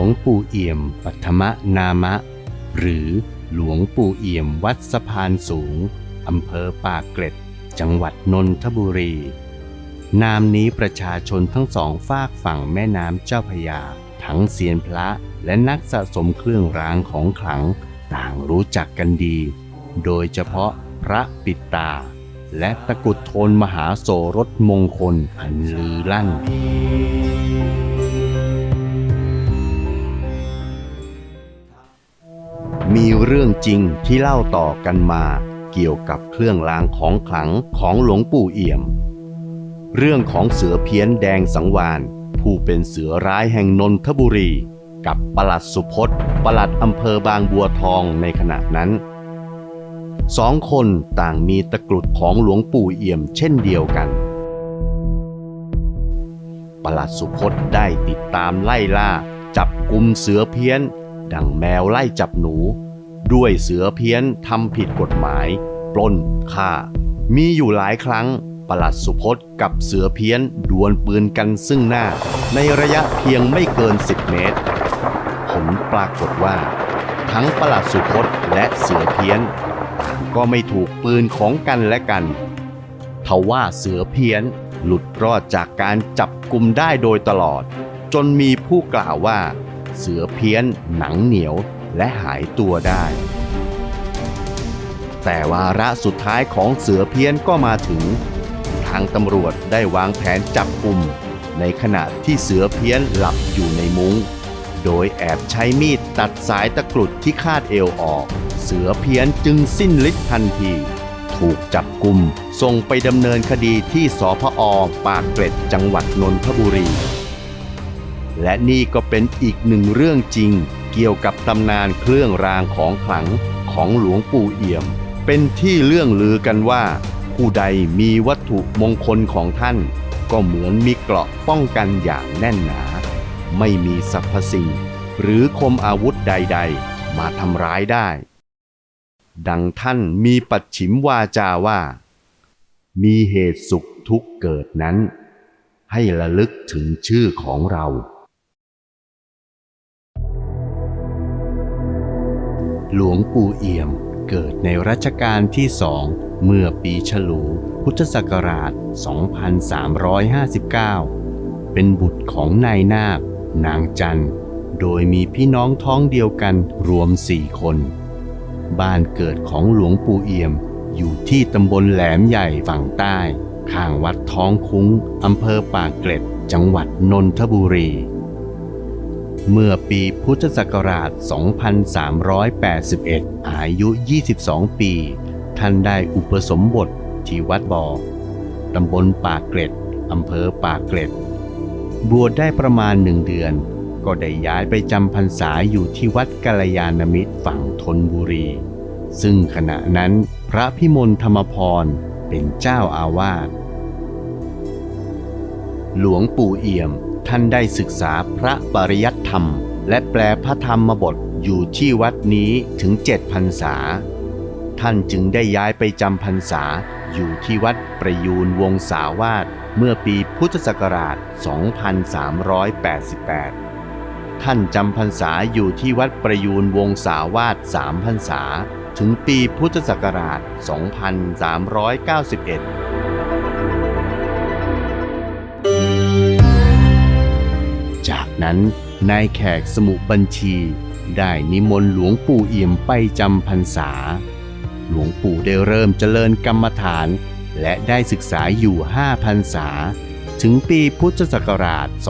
วงปู่เอี่ยมปัทมนามะ หรือหลวงปู่เอี่ยมวัดสะพานสูงอำเภอปากเกร็ด จังหวัดนนทบุรี นามนี้ประชาชนทั้งสองฝากฝั่งแม่น้ำเจ้าพยา ทั้งเซียนพระและนักสะสมเครื่องรางของขลัง ต่างรู้จักกันดี โดยเฉพาะพระปิดตา และตะกุดโทนมหาโสรสมงคลอันลือลั่น มีเรื่องจริงที่เล่าต่อกันมาเกี่ยวกับเครื่องรางของขลังของหลวงปู่เอี่ยม เรื่องของเสือเพี้ยนแดงสังวาน ผู้เป็นเสือร้ายแห่งนนทบุรี กับปลัดสุพจน์ปลัดอำเภอบางบัวทองในขณะนั้นสองคนต่างมีตะกรุดของหลวงปู่เอี่ยมเช่นเดียวกัน ปลัดสุพจน์ได้ติดตามไล่ล่า จับกลุ่มเสือเพี้ยน ดังแมวไล่จับหนู ด้วยเสือเพี้ยนทำผิดกฎหมาย ปล้นฆ่า มีอยู่หลายครั้งปลัดสุพจน์กับเสือเพี้ยนดวลปืนกันซึ่งหน้า ในระยะเพียงไม่เกิน 10 เมตร ผลปรากฏว่า ทั้งปลัดสุพจน์และเสือเพี้ยนต่างก็ไม่ถูกปืนของกันและกันทว่าเสือเพี้ยนหลุดรอดจากการจับกลุ่มได้โดยตลอด จนมีผู้กล่าวว่า เสือเพี้ยน หนังเหนียว และหายตัวได้ แต่วาระสุดท้ายของเสือเพี้ยนก็มาถึง ทางตำรวจได้วางแผนจับกลุ่ม ในขณะที่เสือเพี้ยนหลับอยู่ในมุง้ง โดยแอบใช้มีดตัดสายตะกรุดที่คาดเอวออก เสือเพี้ยนจึงสิ้นฤทธิ์ทันทีถูกจับกลุ่มส่งไปดำเนินคดีที่สพอปากเกร็ดจังหวัดนนทบุรี และนี่ก็เป็นอีกหนึ่งเรื่องจริง เกี่ยวกับตำนานเครื่องรางของขลังของหลวงปู่เอี่ยม เป็นที่เรื่องลือกันว่า ผู้ใดมีวัตถุมงคลของท่าน ก็เหมือนมีเกราะป้องกันอย่างแน่นหนา ไม่มีสรรพสิ่ง หรือคมอาวุธใด ๆ มาทำร้ายได้ ดังท่านมีปัดฉิมวาจาว่า มีเหตุสุขทุกเกิดนั้น ให้ระลึกถึงชื่อของเรา หลวงปู่เอี่ยมเกิดในรัชกาลที่สองเมื่อปีฉลูพุทธศักราช 2359 เป็นบุตรของนายนาคนางจันทร์โดยมีพี่น้องท้องเดียวกันรวมสี่คน บ้านเกิดของหลวงปู่เอี่ยมอยู่ที่ตำบลแหลมใหญ่ฝั่งใต้ข้างวัดท้องคุ้งอำเภอปากเกร็ด จังหวัดนนทบุรี เมื่อปีพุทธศักราช 2381 อายุ 22 ปี ท่านได้อุปสมบทที่วัดบ่อตำบลปากเกร็ด อำเภอปากเกร็ด บวชได้ประมาณหนึ่งเดือน ก็ได้ย้ายไปจำพรรษาอยู่ที่วัดกัลยาณมิตรฝั่งธนบุรี ซึ่งขณะนั้นพระพิมลธรรมพรเป็นเจ้าอาวาส หลวงปู่เอี่ยม ท่านได้ศึกษาพระปริยัติธรรม และแปลพระธรรมบทอยู่ที่วัดนี้ถึงเจ็ดพรรษา ท่านจึงได้ย้ายไปจำพรรษาอยู่ที่วัดประยูนวงศาวาสเมื่อปีพุทธศักราช 2388 ท่านจำพรรษาอยู่ที่วัดประยูนวงศาวาสสามพรรษา ถึงปีพุทธศักราช 2391 นั้น นายแขกสมุบัญชี ได้นิมนต์หลวงปู่เอี่ยมไปจำพรรษา หลวงปู่ได้เริ่มเจริญกรรมฐาน และได้ศึกษาอยู่ห้าพรรษา ถึงปีพุทธศักราช 2396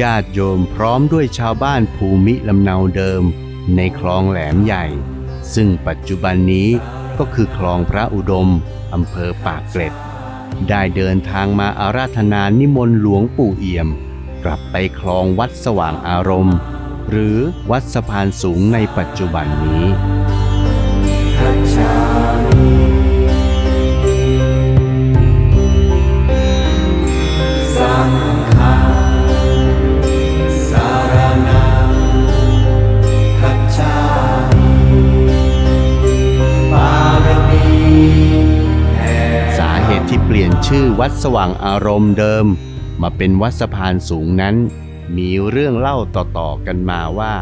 ญาติโยมพร้อมด้วยชาวบ้านภูมิลำเนาเดิม ในคลองแหลมใหญ่ ซึ่งปัจจุบันนี้ก็คือคลองพระอุดมอำเภอปากเกร็ด ได้เดินทางมาอาราธนานิมนต์หลวงปู่เอี่ยม กลับไปคลองวัดสว่างอารมณ์ หรือวัดสะพานสูงในปัจจุบันนี้ ชื่อวัดสว่างอารมณ์เดิม มาเป็นวัดสะพานสูงนั้น มีเรื่องเล่าต่อๆกันมาว่า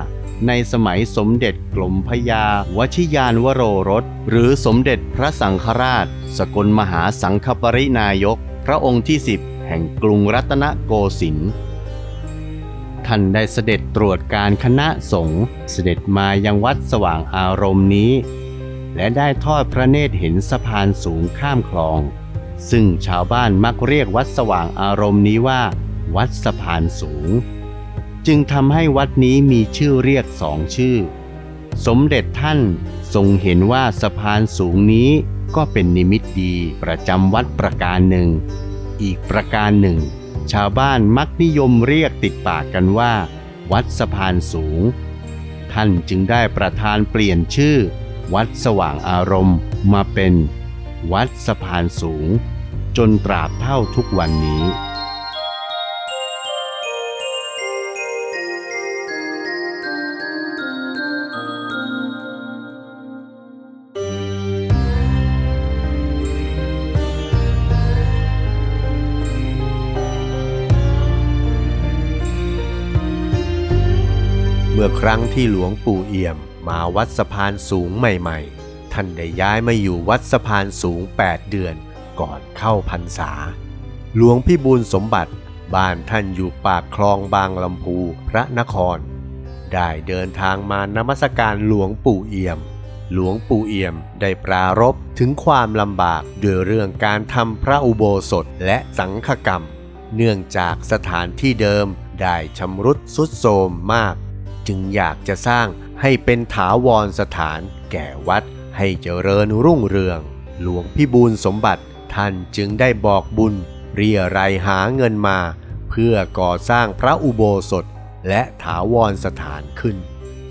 ในสมัยสมเด็จกรมพยาวชิยานวโรรส หรือสมเด็จพระสังฆราช สกลมหาสังฆปรินายก พระองค์ที่สิบแห่งกรุงรัตนโกสินทร์ท่านได้เสด็จตรวจการคณะสงฆ์เสด็จมายังวัดสว่างอารมณ์นี้ และได้ทอดพระเนตรเห็นสะพานสูงข้ามคลอง ซึ่งชาวบ้านมักเรียกวัดสว่างอารมณ์นี้ว่า วัดสะพานสูง จึงทำให้วัดนี้มีชื่อเรียกสองชื่อ สมเด็จท่านทรงเห็นว่าสะพานสูงนี้ก็เป็นนิมิตดีประจำวัดประการหนึ่ง อีกประการหนึ่ง ชาวบ้านมักนิยมเรียกติดปากกันว่า วัดสะพานสูง ท่านจึงได้ประทานเปลี่ยนชื่อ วัดสว่างอารมณ์มาเป็น วัดสะพานสูง จนตราบเท่าทุกวันนี้เมื่อครั้งที่หลวงปู่เอี่ยมมาวัดสะพานสูงใหม่ ๆ ท่านได้ย้ายมาอยู่วัดสะพานสูง 8 เดือนก่อนเข้าพรรษา หลวงพี่บุญสมบัติบ้านท่านอยู่ปากคลองบางลำพูพระนคร ได้เดินทางมานมัสการหลวงปู่เอี่ยม หลวงปู่เอี่ยมได้ปรารภถึงความลำบากด้วยเรื่องการทำพระอุโบสถและสังฆกรรม เนื่องจากสถานที่เดิมได้ชำรุดทรุดโทรมมาก จึงอยากจะสร้างให้เป็นถาวรสถานแก่วัด ให้เจริญรุ่งเรือง หลวงพี่บูลสมบัติท่านจึงได้บอกบุญ เรียรายหาเงินมา เพื่อก่อสร้างพระอุโบสถและถาวรสถานขึ้น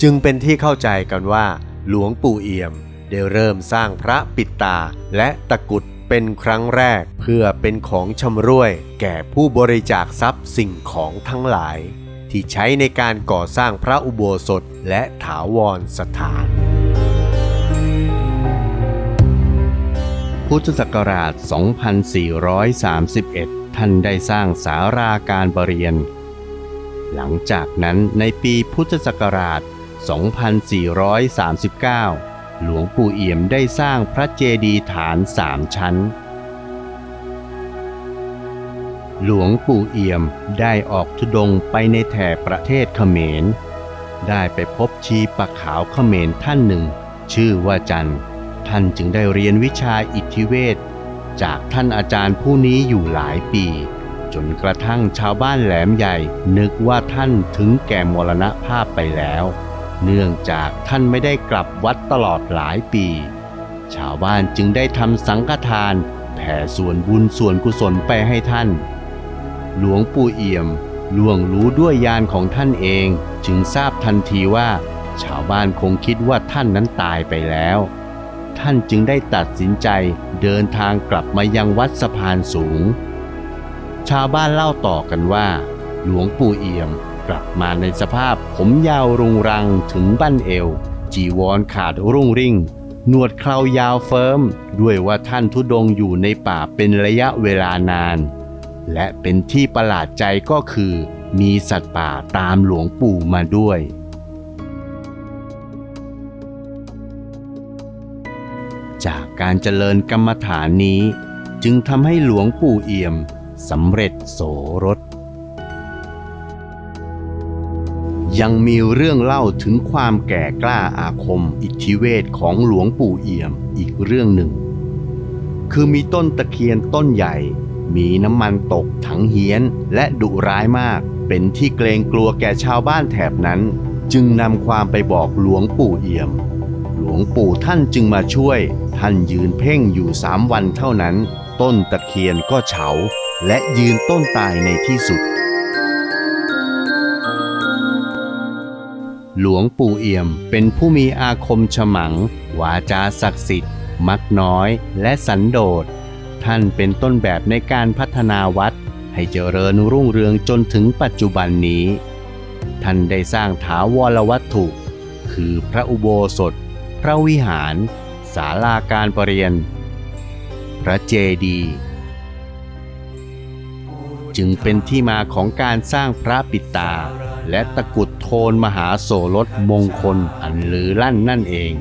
จึงเป็นที่เข้าใจกันว่า หลวงปู่เอี่ยมได้เริ่มสร้างพระปิดตาและตะกุดเป็นครั้งแรกเพื่อเป็นของชำร่วย แก่ผู้บริจาคทรัพย์สิ่งของทั้งหลาย ที่ใช้ในการก่อสร้างพระอุโบสถและถาวรสถาน พุทธศักราช 2431 ท่านได้สร้างสาราการประเรียน หลังจากนั้นในปีพุทธศักราช 2439 หลวงปู่เอี่ยมได้สร้างพระเจดีย์ฐานสามชั้น หลวงปู่เอี่ยมได้ออกทุดงไปในแถบประเทศเขมร ได้ไปพบชีปะขาวเขมรท่านหนึ่ง ชื่อว่าจันทร์ ท่านจึงได้เรียนวิชาอิทธิเวทจากท่านอาจารย์ผู้นี้อยู่หลายปี จนกระทั่งชาวบ้านแหลมใหญ่ นึกว่าท่านถึงแก่มรณภาพไปแล้ว เนื่องจากท่านไม่ได้กลับวัดตลอดหลายปี ชาวบ้านจึงได้ทำสังฆทาน แผ่ส่วนบุญส่วนกุศลไปให้ท่าน หลวงปู่เอี่ยมล่วงรู้ด้วยญาณของท่านเองจึงทราบทันทีว่า ชาวบ้านคงคิดว่าท่านนั้นตายไปแล้ว ท่านจึงได้ตัดสินใจเดินทางกลับมายังวัดสะพานสูง ชาวบ้านเล่าต่อกันว่า หลวงปู่เอี่ยมกลับมาในสภาพผมยาวรุงรังถึงบั้นเอว จีวรขาดรุ่งริ่ง หนวดเครายาวเฟิร์ม ด้วยว่าท่านทุดงอยู่ในป่าเป็นระยะเวลานาน และเป็นที่ประหลาดใจก็คือ มีสัตว์ป่าตามหลวงปู่มาด้วย การเจริญกรรมฐานนี้ จึงทำให้หลวงปู่เอี่ยมสำเร็จโสรส ยังมีเรื่องเล่าถึงความแก่กล้าอาคมอิทธิเวทของหลวงปู่เอี่ยมอีกเรื่องหนึ่ง คือมีต้นตะเคียนต้นใหญ่ มีน้ำมันตกถังเฮี้ยนและดุร้ายมาก เป็นที่เกรงกลัวแก่ชาวบ้านแถบนั้น จึงนำความไปบอกหลวงปู่เอี่ยม หลวงปู่ท่านจึงมาช่วย ท่านยืนเพ่งอยู่สามวันเท่านั้น ต้นตะเคียนก็เฉา และยืนต้นตายในที่สุด หลวงปู่เอี่ยมเป็นผู้มีอาคมฉมัง วาจาศักดิ์สิทธิ์ มักน้อยและสันโดษ ท่านเป็นต้นแบบในการพัฒนาวัด ให้เจริญรุ่งเรืองจนถึงปัจจุบันนี้ ท่านได้สร้างถาวรวัตถุคือพระอุโบสถ ระวิหาร ศาลาการประเรียน พระเจดีย์จึงเป็นที่มาของการสร้างพระปิตา และตะกุดโทนมหาโสรสมงคลอันลือลั่นนั่นเอง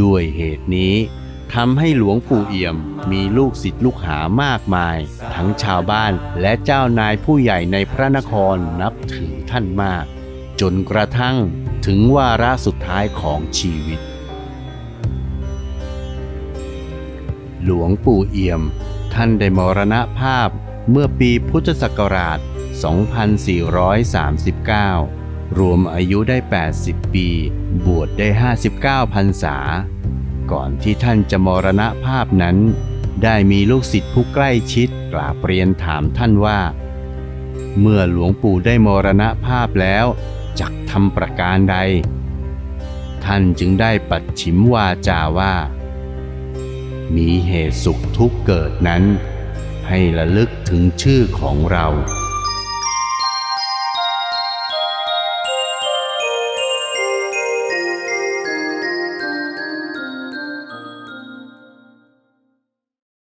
ด้วยเหตุนี้ทำให้หลวงปู่เอี่ยมมีลูกศิษย์ลูกหามากมาย ทั้งชาวบ้านและเจ้านายผู้ใหญ่ในพระนครนับถือท่านมาก จนกระทั่ง ถึงวาระสุดท้ายของชีวิต หลวงปู่เอี่ยม ท่านได้มรณภาพเมื่อปีพุทธศักราช 2439 รวมอายุได้ 80 ปี บวชได้ 59พรรษา ก่อนที่ท่านจะมรณภาพนั้น ได้มีลูกศิษย์ผู้ใกล้ชิดกราบเรียนถามท่านว่า เมื่อหลวงปู่ได้มรณภาพแล้ว จักทำประการใด ท่านจึงได้ปัดฉิมวาจาว่า มีเหตุสุขทุกเกิดนั้น ให้ระลึกถึงชื่อของเรา